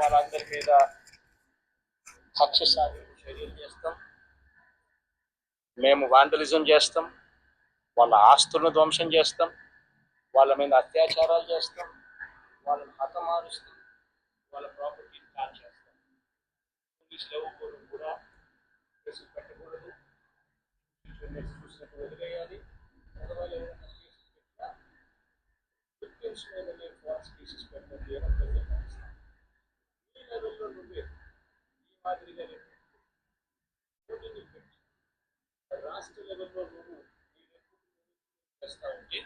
వాళ్ళందరి మీద కక్ష సాధింపు చర్యలు చేస్తాం. మేము వాండలిజం చేస్తాం. వాళ్ళ ఆస్తులను ధ్వంసం చేస్తాం. వాళ్ళ మీద అత్యాచారాలు చేస్తాం. వాళ్ళని హతమారుస్తాం వాళ్ళ ప్రాపర్టీని కాల్ చేస్తాం. పోలీసులు ఎవరు కూడా కేసులు పెట్టకూడదు. చూసినట్టు వదిలేయాలి. ఒకవేళ ఎవరైనా కేసులు పెట్టినా విక్టిమ్స్ మీద ఫాల్స్ కేసెస్ ఈ ఈ పోటీని పెట్టి రాష్ట్ర లెవెల్లో నువ్వు చేస్తా ఉంటే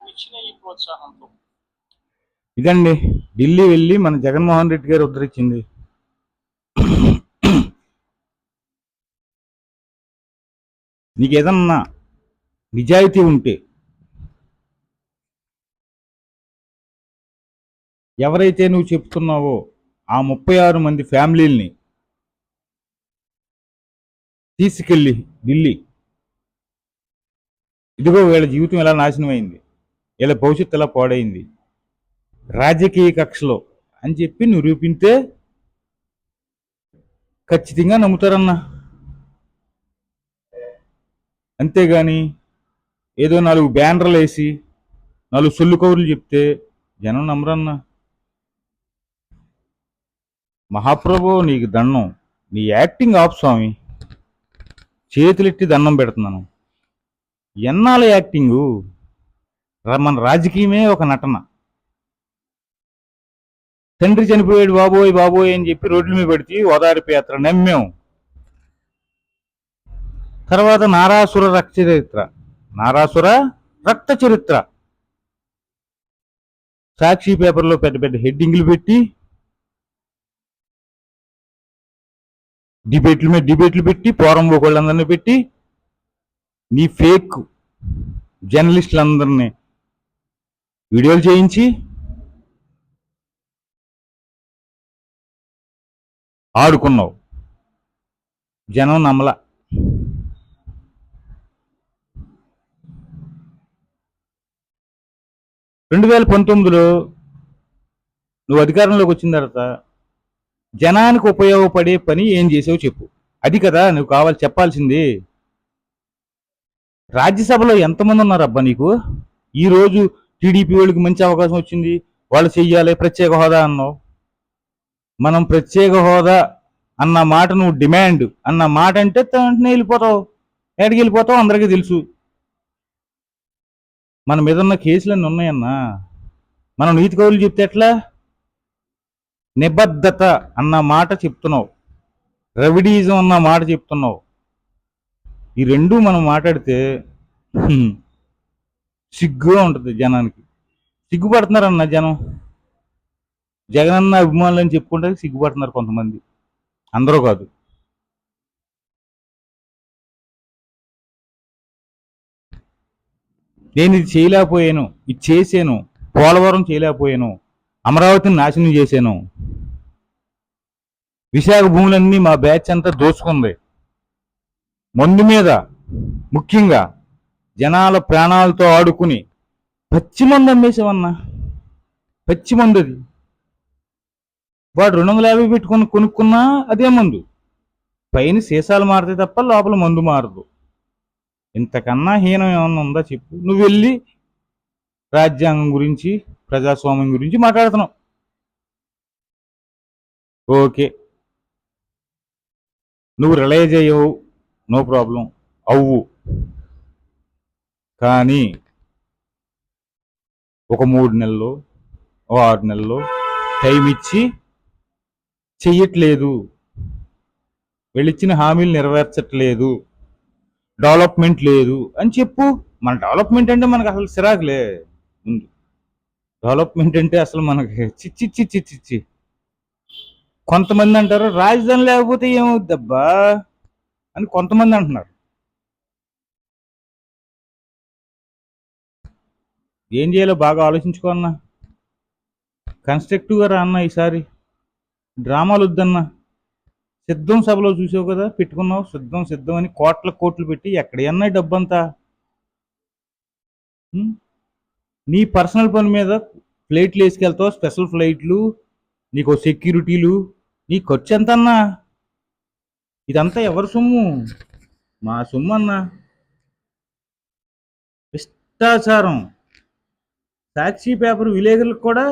ఇచ్చిన ఈ ప్రోత్సాహంతో. ఇదండి. ఢిల్లీ వెళ్ళి మన జగన్మోహన్ రెడ్డి గారు ఉద్ధరించింది. నీకు ఏదన్నా నిజాయితీ ఉంటే ఎవరైతే నువ్వు చెప్తున్నావో ఆ ముప్పై ఆరు మంది ఫ్యామిలీల్ని తీసుకెళ్ళి ఢిల్లీ. ఇదిగో వీళ్ళ జీవితం ఎలా నాశనమైంది. వీళ్ళ భవిష్యత్తు ఎలా పాడైంది. రాజకీయ కక్షలో అని చెప్పి నిరూపితే ఖచ్చితంగా నమ్ముతారన్నా. అంతేగాని ఏదో నాలుగు బ్యానర్లు వేసి నాలుగు సొల్లు కౌరులు చెప్తే జనం నమ్మరన్నా. మహాప్రభు నీకు దండం. నీ యాక్టింగ్ ఆఫ్ స్వామి. చేతులెట్టి దండం పెడుతున్నాను. ఎన్నాళ్ళ యాక్టింగు? మన రాజకీయమే ఒక నటన. తండ్రి చనిపోయాడు బాబోయ్ బాబోయ్ అని చెప్పి రోడ్ల మీద పెడితే ఓదారిపి యాత్ర నమ్మాం. తర్వాత నారాసుర రక్త చరిత్ర. నారాసుర రక్త చరిత్ర. సాక్షి పేపర్లో పెద్ద పెద్ద హెడ్డింగ్లు పెట్టి డిబేట్ల మీద డిబేట్లు పెట్టి పోరం ఒకళ్ళందరినీ పెట్టి నీ ఫేక్ జర్నలిస్టులందరినీ వీడియోలు చేయించి ఆడుకున్నావు. జనం నమ్మల. రెండు వేల పంతొమ్మిదిలో నువ్వు అధికారంలోకి వచ్చిన తర్వాత జనానికి ఉపయోగపడే పని ఏం చేసావు చెప్పు. అది కదా నువ్వు కావాలి చెప్పాల్సింది. రాజ్యసభలో ఎంతమంది ఉన్నారబ్బా నీకు? ఈరోజు టీడీపీ వాళ్ళకి మంచి అవకాశం వచ్చింది. వాళ్ళు చెయ్యాలి ప్రత్యేక హోదా అన్నావు. మనం ప్రత్యేక హోదా అన్న మాట నువ్వు డిమాండ్. అన్న మాట అంటే వెంటనే వెళ్ళిపోతావు. ఎక్కడికి వెళ్ళిపోతావు? అందరికీ తెలుసు. మన మీద ఉన్న కేసులన్నీ ఉన్నాయన్నా. మనం నీతి కవులు చెప్తే ఎట్లా? నిబద్ధత అన్న మాట చెప్తున్నావు. రెవిడీజం అన్న మాట చెప్తున్నావు. ఈ రెండు మనం మాట్లాడితే సిగ్గుగా ఉంటుంది జనానికి. సిగ్గుపడుతున్నారన్న జనం. జగనన్న అభిమానులు అని చెప్పుకుంటే సిగ్గుపడుతున్నారు కొంతమంది. అందరూ కాదు. నేను ఇది చేయలేకపోయాను ఇది చేశాను పోలవరం చేయలేకపోయాను అమరావతిని నాశనం చేశాను. విశాఖ భూములన్నీ మా బ్యాచ్ అంతా దోచుకుంది మందు మీద ముఖ్యంగా జనాల ప్రాణాలతో ఆడుకుని పచ్చి మందు అమ్మేసామన్నా పచ్చి మందు అది. వాడు రెండు వందల యాభై పెట్టుకుని కొనుక్కున్నా అదే మందు. పైన సీసాలు మారితే తప్ప లోపల మందు మారదు. ఇంతకన్నా హీనం ఏమన్నా ఉందా చెప్పు. నువ్వు వెళ్ళి రాజ్యాంగం గురించి ప్రజాస్వామ్యం గురించి మాట్లాడుతున్నావు. ఓకే. నువ్వు రిలైజ్ అయ్యవు నో ప్రాబ్లం అవ్వు. కానీ ఒక మూడు నెలలు ఓ ఆరు నెలలు టైం ఇచ్చి చెయ్యట్లేదు. వెళ్ళిచ్చిన హామీలు నెరవేర్చట్లేదు. డెవలప్మెంట్ లేదు అని చెప్పు. మన డెవలప్మెంట్ అంటే మనకు అసలు సిరాకులే. ముందు. డెవలప్మెంట్ అంటే అసలు మనకి చిచ్చి చిచ్చి చిచ్చి కొంతమంది అంటారు రాజధాని లేకపోతే ఏమవుద్దబ్బా అని కొంతమంది అంటున్నారు. ఏం చేయాలో బాగా ఆలోచించుకో అన్న. కన్స్ట్రక్టివ్గా రా అన్న ఈసారి. డ్రామాలు వద్దన్నా. సిద్ధం సభలో చూసావు కదా పెట్టుకున్నావు సిద్ధం సిద్ధం అని కోట్ల కోట్లు పెట్టి ఎక్కడ డబ్బంతా. నీ పర్సనల్ పని మీద ఫ్లైట్లు వేసుకెళ్తావు స్పెషల్ ఫ్లైట్లు నీకు సెక్యూరిటీలు నీ ఖర్చు ఎంత అన్నా ఇదంతా ఎవరి సొమ్ము? మా సొమ్ము అన్నా భ్రష్టాచారం. సాక్షి పేపర్ విలేకరులకు కూడా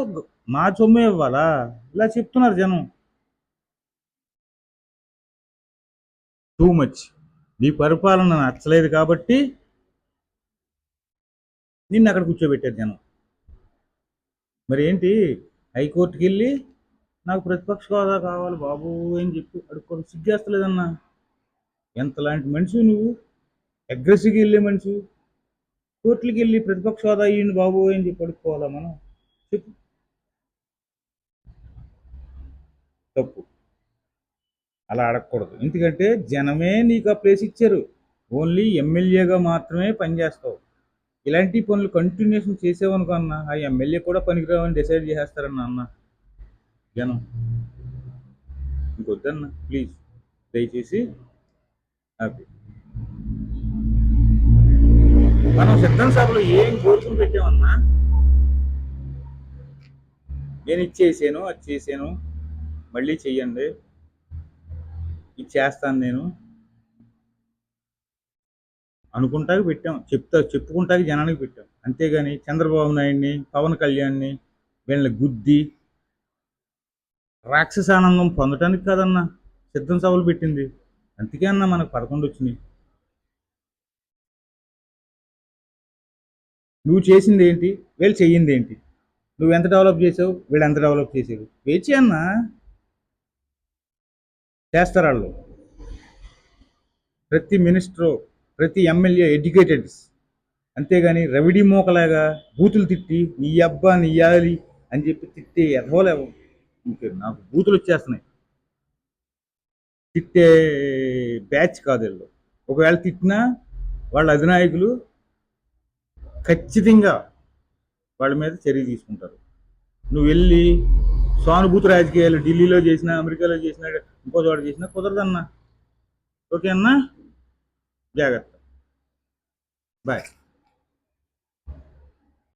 మా సొమ్మే ఇవ్వాలా? ఇలా చెప్తున్నారు జనం. టూ మచ్ నీ పరిపాలన నచ్చలేదు కాబట్టి నిన్ను అక్కడ కూర్చోబెట్టారు జనం. మరి ఏంటి హైకోర్టుకి వెళ్ళి నాకు ప్రతిపక్ష హోదా కావాలి బాబు అని చెప్పి అడుక్కోవడం సిగ్గేస్తలేదన్నా. ఎంతలాంటి మనిషి నువ్వు? అగ్రెసివ్గా వెళ్ళే మనిషి. కోర్టులకి వెళ్ళి ప్రతిపక్ష హోదా అయ్యింది బాబు అని చెప్పి అడుక్కోవాలా మనం? చెప్పు. తప్పు. అలా అడగకూడదు. ఎందుకంటే జనమే నీకు ఆ ప్లేస్ ఇచ్చారు. ఓన్లీ ఎమ్మెల్యేగా మాత్రమే పనిచేస్తావు ఇలాంటి పనులు కంటిన్యూషన్ చేసేవనుకో అన్న ఆ ఎమ్మెల్యే కూడా పనికిరావని డిసైడ్ చేసేస్తారన్న అన్న. జనం. ఇంకొద్దన్న ప్లీజ్ దయచేసి హ్యాపీ మనం సిద్ధం సభలో ఏం కోరుకుని పెట్టామన్నా నేను ఇచ్చేసాను అది చేశాను మళ్ళీ చెయ్యండి ఇది చేస్తాను నేను అనుకుంటాకి పెట్టాం. చెప్తా చెప్పుకుంటాకి జనానికి పెట్టాం. అంతేగాని చంద్రబాబు నాయుడిని పవన్ కళ్యాణ్ని వీళ్ళని గుద్ది రాక్షస ఆనందం పొందటానికి కాదన్నా. సిద్ధం సభలు పెట్టింది. అందుకే అన్న మనకు పదకొండు వచ్చినాయి. నువ్వు చేసింది ఏంటి? వీళ్ళు చెయ్యింది ఏంటి? నువ్వు ఎంత డెవలప్ చేసావు? వీళ్ళు ఎంత డెవలప్ చేసావు వేచి అన్నా. చేస్తారు వాళ్ళు. ప్రతి మినిస్టరు ప్రతి ఎమ్మెల్యే ఎడ్యుకేటెడ్స్ అంతేగాని రవిడి మోకలాగా బూతులు తిట్టి నీ అబ్బా నీ అని చెప్పి తిట్టే ఎదవలేవు నాకు బూతులు వచ్చేస్తున్నాయి. తిట్టే బ్యాచ్ కాదు వీళ్ళు. ఒకవేళ తిట్టినా వాళ్ళ అధినాయకులు ఖచ్చితంగా వాళ్ళ మీద చర్య తీసుకుంటారు. నువ్వు వెళ్ళి సానుభూతి రాజకీయాలు ఢిల్లీలో చేసినా అమెరికాలో చేసినా ఇంకో చోట చేసినా కుదరదన్నా. ఓకే అన్నా జాగ్రత్త. బాయ్.